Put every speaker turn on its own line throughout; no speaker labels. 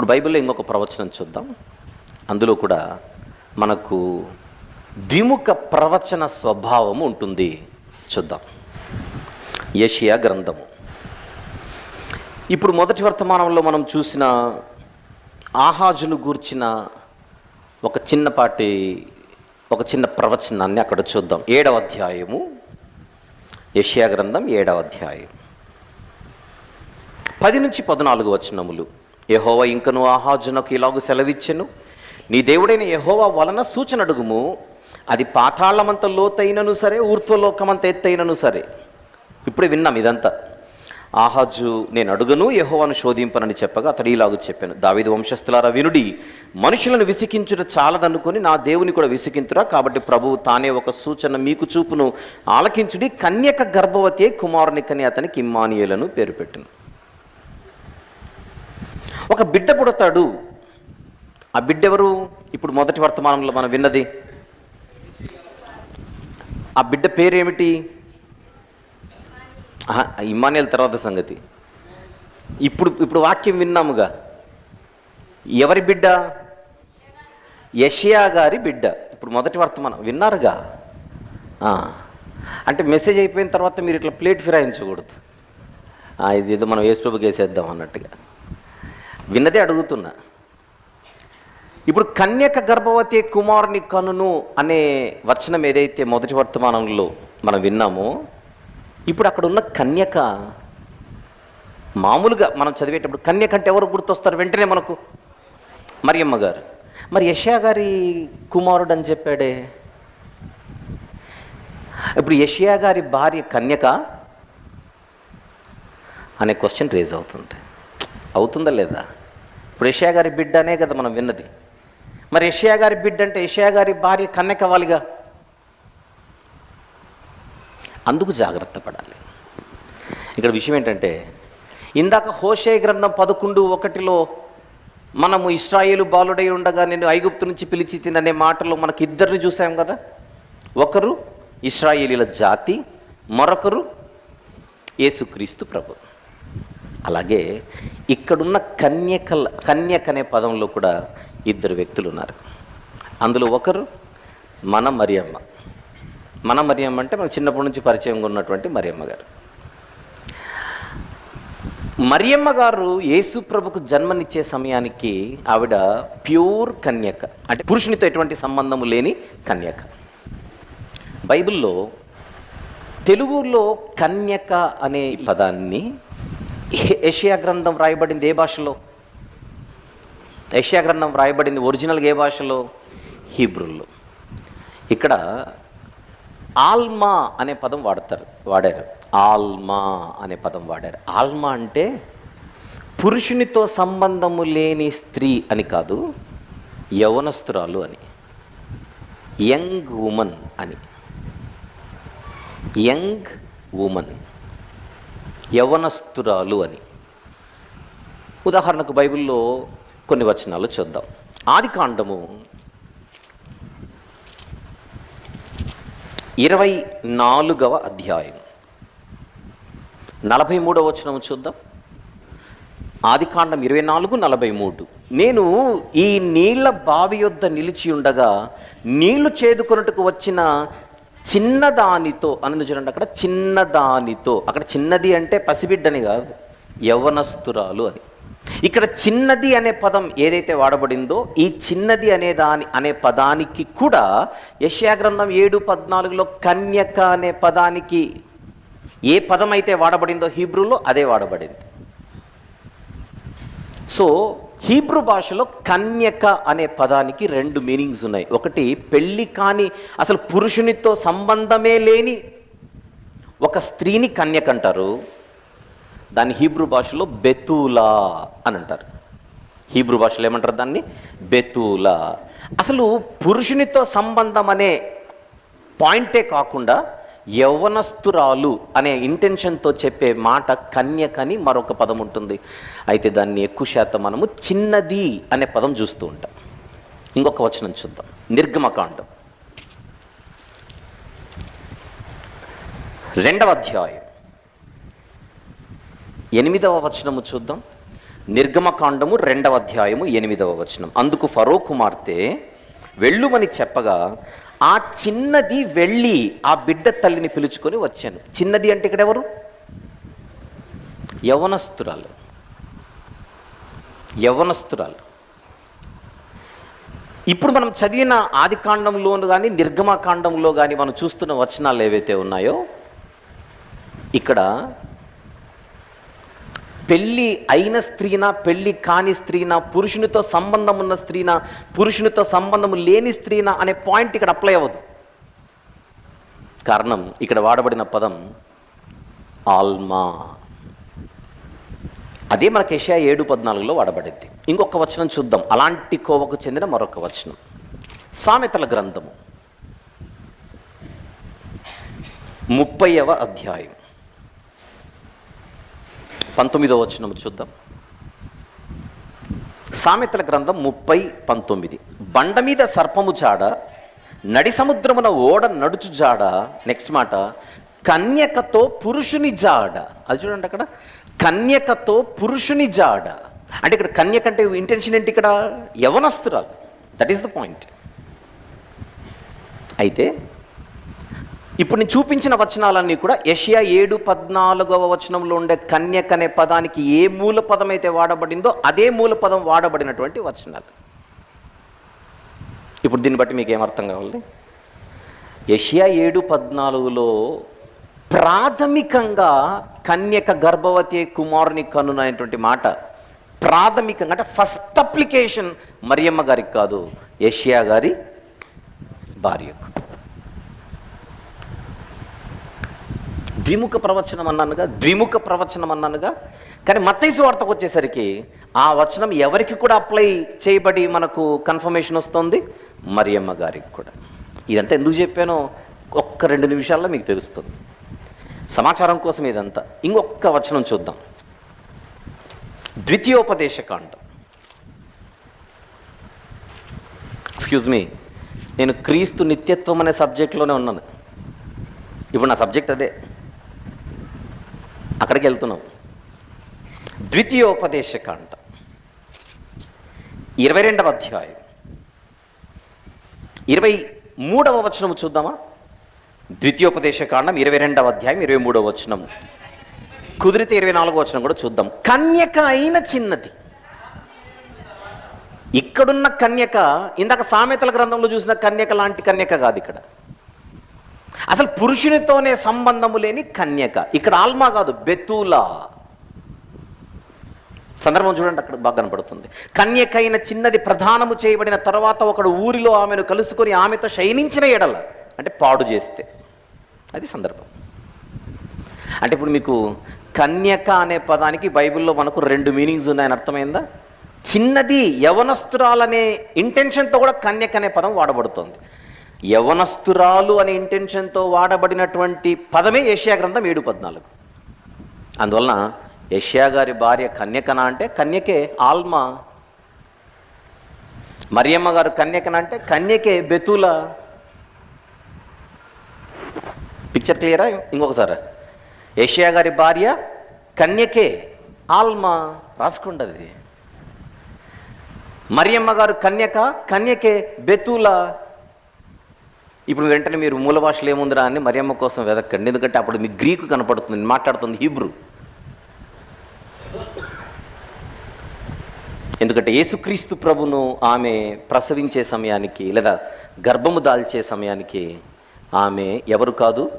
ఇప్పుడు బైబిల్లో ఇంకొక ప్రవచనం చూద్దాం. అందులో కూడా మనకు ద్విముఖ ప్రవచన స్వభావము ఉంటుంది. చూద్దాం. ఏషియా గ్రంథము. ఇప్పుడు మొదటి వర్తమానంలో మనం చూసిన ఆహాజును గూర్చిన ఒక చిన్నపాటి ఒక చిన్న ప్రవచనాన్ని అక్కడ చూద్దాం. ఏడవ అధ్యాయము. యష్యా గ్రంథం ఏడవ అధ్యాయం. పది నుంచి పద్నాలుగు వచనములు. యహోవా ఇంకను ఆహాజునకు ఇలాగు సెలవిచ్చెను. నీ దేవుడైన యహోవా వలన సూచన అడుగుము. అది పాతాళమంత లోతైనను సరే ఊర్ధ్వలోకమంత ఎత్తైనను సరే. ఇప్పుడే విన్నాం ఇదంతా. ఆహాజు నేను అడుగను యహోవాను శోధింపనని చెప్పగా అతడు ఇలాగూ చెప్పాను. దావిది వంశస్థులారా వినుడి మనుషులను విసికించుట చాలదనుకొని నా దేవుని కూడా విసికింతురా. కాబట్టి ప్రభువు తానే ఒక సూచన మీకు చూపును. ఆలకించుడి కన్యక గర్భవతి అయి కుమారుని కని అతనికి ఇమ్మానియులను పేరు పెట్టను. ఒక బిడ్డ పుడతాడు. ఆ బిడ్డ ఎవరు? ఇప్పుడు మొదటి వర్తమానంలో మనం విన్నది. ఆ బిడ్డ పేరేమిటి? ఇమానియల్ తర్వాత సంగతి. ఇప్పుడు ఇప్పుడు వాక్యం విన్నాముగా. ఎవరి బిడ్డ? యషియా గారి బిడ్డ. ఇప్పుడు మొదటి వర్తమానం. విన్నారుగా? అంటే మెసేజ్ అయిపోయిన తర్వాత మీరు ఇట్లా ప్లేట్ ఫిరాయించకూడదు. ఇది ఏదో మనం ఏసుప్రభుకి వేసేద్దాం అన్నట్టుగా. విన్నదే అడుగుతున్నా. ఇప్పుడు కన్యక గర్భవతి కుమారుని కనును అనే వచనం ఏదైతే మొదటి వర్తమానంలో మనం విన్నామో ఇప్పుడు అక్కడ ఉన్న కన్యక మామూలుగా మనం చదివేటప్పుడు కన్యక అంటే ఎవరు గుర్తొస్తారు వెంటనే మనకు? మరియమ్మ గారు. మరి యషయా గారి కుమారుడు అని చెప్పాడే. ఇప్పుడు యషియా గారి భార్య కన్యక అనే క్వశ్చన్ రేజ్ అవుతుంది. అవుతుందా లేదా? ఇప్పుడు యషయా గారి బిడ్డ అనే కదా మనం విన్నది. మరి యషయా గారి బిడ్డ అంటే యషయా గారి భార్య కన్యక అందుకు జాగ్రత్త పడాలి. ఇక్కడ విషయం ఏంటంటే ఇందాక హోషే గ్రంథం పదకొండు ఒకటిలో మనము ఇస్రాయేలు బాలుడై ఉండగా నేను ఐగుప్తు నుంచి పిలిచి తిననే మాటలో మనకి ఇద్దరిని చూసాం కదా? ఒకరు ఇస్రాయేలీల జాతి మరొకరు యేసుక్రీస్తు ప్రభు. అలాగే ఇక్కడున్న కన్యకల కన్యక అనే పదంలో కూడా ఇద్దరు వ్యక్తులు ఉన్నారు అందులో ఒకరు మన మరియమ్మ. మన మరియమ్మ అంటే మనకు చిన్నప్పటి నుంచి పరిచయంగా ఉన్నటువంటి మరియమ్మ గారు. మరియమ్మ గారు యేసుప్రభుకు జన్మనిచ్చే సమయానికి ఆవిడ ప్యూర్ కన్యక అంటే పురుషునితో ఎటువంటి సంబంధము లేని కన్యక. బైబిల్లో తెలుగులో కన్యక అనే పదాన్ని ఏషియా గ్రంథం రాయబడింది ఏ భాషలో? ఏషియా గ్రంథం రాయబడింది ఒరిజినల్గా ఏ భాషలో? హీబ్రూల్లో. ఇక్కడ ఆల్మా అనే పదం వాడతారు వాడారు. ఆల్మా అనే పదం వాడారు. ఆల్మా అంటే పురుషునితో సంబంధము లేని స్త్రీ అని కాదు యవనస్తురాలు అని. యంగ్ ఉమన్ అని. Young woman. యవనస్తురాలు అని. ఉదాహరణకు బైబిల్లో కొన్ని వచనాలు చూద్దాం. ఆది కాండము ఇరవై నాలుగవ అధ్యాయం. నలభై మూడవ వచనం చూద్దాం. ఆది కాండం ఇరవై నాలుగు నలభై మూడు. నేను ఈ నీళ్ళ బావి యొద్ద నిలిచి ఉండగా నీళ్ళు చేదుకొనుటకు వచ్చిన చిన్నదానితో అన్నది చూడండి అక్కడ చిన్నదానితో. అక్కడ చిన్నది అంటే పసిబిడ్డని కాదు యవనస్తురాలు అని ఇక్కడ చిన్నది అనే పదం ఏదైతే వాడబడిందో ఈ చిన్నది అనే దాని అనే పదానికి కూడా యశ్యాగ్రంథం ఏడు పద్నాలుగులో కన్యక అనే పదానికి ఏ పదం అయితే వాడబడిందో హీబ్రూలో అదే వాడబడింది. సో హీబ్రూ భాషలో కన్యక అనే పదానికి రెండు మీనింగ్స్ ఉన్నాయి. ఒకటి పెళ్ళి కాని అసలు పురుషునితో సంబంధమే లేని ఒక స్త్రీని కన్యక అంటారు. దాన్ని హీబ్రూ భాషలో బెతూలా అని అంటారు. హీబ్రూ భాషలో ఏమంటారు దాన్ని? బెతూలా. అసలు పురుషునితో సంబంధం అనే పాయింటే కాకుండా యవ్వనస్తురాలు అనే ఇంటెన్షన్తో చెప్పే మాట కన్యకని మరొక పదం ఉంటుంది. అయితే దాన్ని ఎక్కువ శాతం మనము చిన్నది అనే పదం చూస్తూ ఉంటాం. ఇంకొక వచనం చూద్దాం. నిర్గమకాండం. రెండవ అధ్యాయం. ఎనిమిదవ వచనము చూద్దాం. నిర్గమకాండము రెండవ అధ్యాయము ఎనిమిదవ వచనం. అందుకు ఫరో కుమార్తె వెళ్ళుమని చెప్పగా ఆ చిన్నది వెళ్ళి ఆ బిడ్డ తల్లిని పిలుచుకొని వచ్చాను. చిన్నది అంటే ఇక్కడ ఎవరు యవనస్తురాలు. యవనస్తురాలు. ఇప్పుడు మనం చదివిన ఆది కాండంలో కానీ నిర్గమకాండంలో కానీ మనం చూస్తున్న వచనాలు ఏవైతే ఉన్నాయో ఇక్కడ పెళ్ళి అయిన స్త్రీనా పెళ్ళి కాని స్త్రీనా పురుషునితో సంబంధం ఉన్న స్త్రీనా పురుషునితో సంబంధం లేని స్త్రీనా అనే పాయింట్ ఇక్కడ అప్లై అవ్వదు. కారణం ఇక్కడ వాడబడిన పదం ఆల్మా. అదే మనకి ఏషియా ఏడు పద్నాలుగులో వాడబడింది. ఇంకొక వచనం చూద్దాం. అలాంటి కోవకు చెందిన మరొక వచనం. సామెతల గ్రంథము. ముప్పైవ అధ్యాయం. పంతొమ్మిదో వచ్చిన చూద్దాం. సామెతల గ్రంథం ముప్పై పంతొమ్మిది. బండ మీద సర్పము జాడ నడి సముద్రమున ఓడ నడుచు జాడ నెక్స్ట్ మాట కన్యకతో పురుషుని జాడ. అది చూడండి అక్కడ. కన్యకతో పురుషుని జాడ. అంటే ఇక్కడ కన్యక అంటే ఇంటెన్షన్ ఏంటి ఇక్కడ? యవనస్తురాలు. దట్ ఈస్ ద పాయింట్ అయితే ఇప్పుడు నేను చూపించిన వచనాలన్నీ కూడా యషియా ఏడు పద్నాలుగవ వచనంలో ఉండే కన్యక అనే పదానికి ఏ మూల పదం అయితే వాడబడిందో అదే మూల పదం వాడబడినటువంటి వచనాలు. ఇప్పుడు దీన్ని బట్టి మీకు ఏమర్థం కావాలి? యషియా ఏడు పద్నాలుగులో ప్రాథమికంగా కన్యక గర్భవతి కుమారుని కనుననేటువంటి మాట ప్రాథమికంగా అంటే ఫస్ట్ అప్లికేషన్ మరియమ్మ గారికి కాదు యషియా గారి భార్యకు. ద్విముఖ ప్రవచనం అన్నానుగా ద్విముఖ ప్రవచనం అన్నానుగా. కానీ మత్తైసు వార్తకు వచ్చేసరికి ఆ వచనం ఎవరికి కూడా అప్లై చేయబడి మనకు కన్ఫర్మేషన్ వస్తుంది? మరియమ్మ గారికి కూడా. ఇదంతా ఎందుకు చెప్పానో ఒక్క రెండు నిమిషాల్లో మీకు తెలుస్తుంది. సమాచారం కోసం ఇదంతా. ఇంకొక వచనం చూద్దాం. ద్వితీయోపదేశకాండం ఎక్స్క్యూజ్ మీ నేను క్రీస్తు నిత్యత్వం అనే సబ్జెక్ట్లోనే ఉన్నాను. ఇప్పుడు నా సబ్జెక్ట్ అదే. అక్కడికి వెళ్తున్నాం. ద్వితీయోపదేశకాండ. ఇరవై రెండవ అధ్యాయం. ఇరవై మూడవ వచనం చూద్దామా? ద్వితీయోపదేశకాండం ఇరవై రెండవ అధ్యాయం ఇరవై మూడవ వచనం కుదిరితే ఇరవై నాలుగో వచనం కూడా చూద్దాం. కన్యక అయిన చిన్నది. ఇక్కడున్న కన్యక ఇందాక సామెతల గ్రంథంలో చూసిన కన్యక లాంటి కన్యక కాదు ఇక్కడ. అసలు పురుషునితోనే సంబంధము లేని కన్యక. ఇక్కడ ఆల్మా కాదు బెతులా. సందర్భం చూడండి అక్కడ బాగా కనపడుతుంది. కన్యకైన చిన్నది ప్రధానము చేయబడిన తర్వాత ఒకడు ఊరిలో ఆమెను కలుసుకొని ఆమెతో శయనించిన ఎడల అంటే పాడు చేస్తే. అది సందర్భం. అంటే ఇప్పుడు మీకు కన్యక అనే పదానికి బైబిల్లో మనకు రెండు మీనింగ్స్ ఉన్నాయని అర్థమైందా? చిన్నది యవనస్తురాలనే ఇంటెన్షన్తో కూడా కన్యక అనే పదం వాడబడుతుంది. యవనస్తురాలు అనే ఇంటెన్షన్తో వాడబడినటువంటి పదమే ఏషియా గ్రంథం ఏడు పద్నాలుగు. అందువలన యష్యా గారి భార్య కన్యకన అంటే కన్యకే ఆల్మా మరియమ్మ గారు కన్యకన అంటే కన్యకే బెతుల. పిక్చర్ క్లియరా ఇంకొకసారి. యష్యా గారి భార్య కన్యకే ఆల్మా రాసుకుండది మరియమ్మ గారు కన్యక కన్యకే బెతుల. ఇప్పుడు వెంటనే మీరు మూల భాషలు ఏముందిరా అని మరియమ్మ కోసం వెదక్కండి ఎందుకంటే అప్పుడు మీకు గ్రీకు కనపడుతుంది మాట్లాడుతుంది హీబ్రూ. ఎందుకంటే యేసుక్రీస్తు ప్రభును ఆమె ప్రసవించే సమయానికి లేదా గర్భము దాల్చే సమయానికి ఆమె ఎవరు కాదు?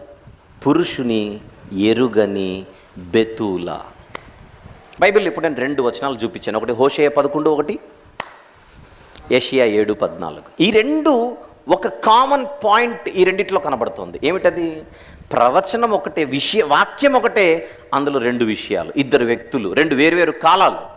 పురుషుని ఎరుగని బెతూల. బైబిల్ ఇప్పుడు నేను రెండు వచనాలు చూపించాను. ఒకటి హోషయ పదకొండు ఒకటి ఏషియా ఏడు పద్నాలుగు. ఈ రెండు ఒక కామన్ పాయింట్ ఈ రెండిట్లో కనబడుతుంది. ఏమిటది? ప్రవచనం ఒకటే విషయ వాక్యం ఒకటే అందులో రెండు విషయాలు. ఇద్దరు వ్యక్తులు రెండు వేరువేరు కాలాలు.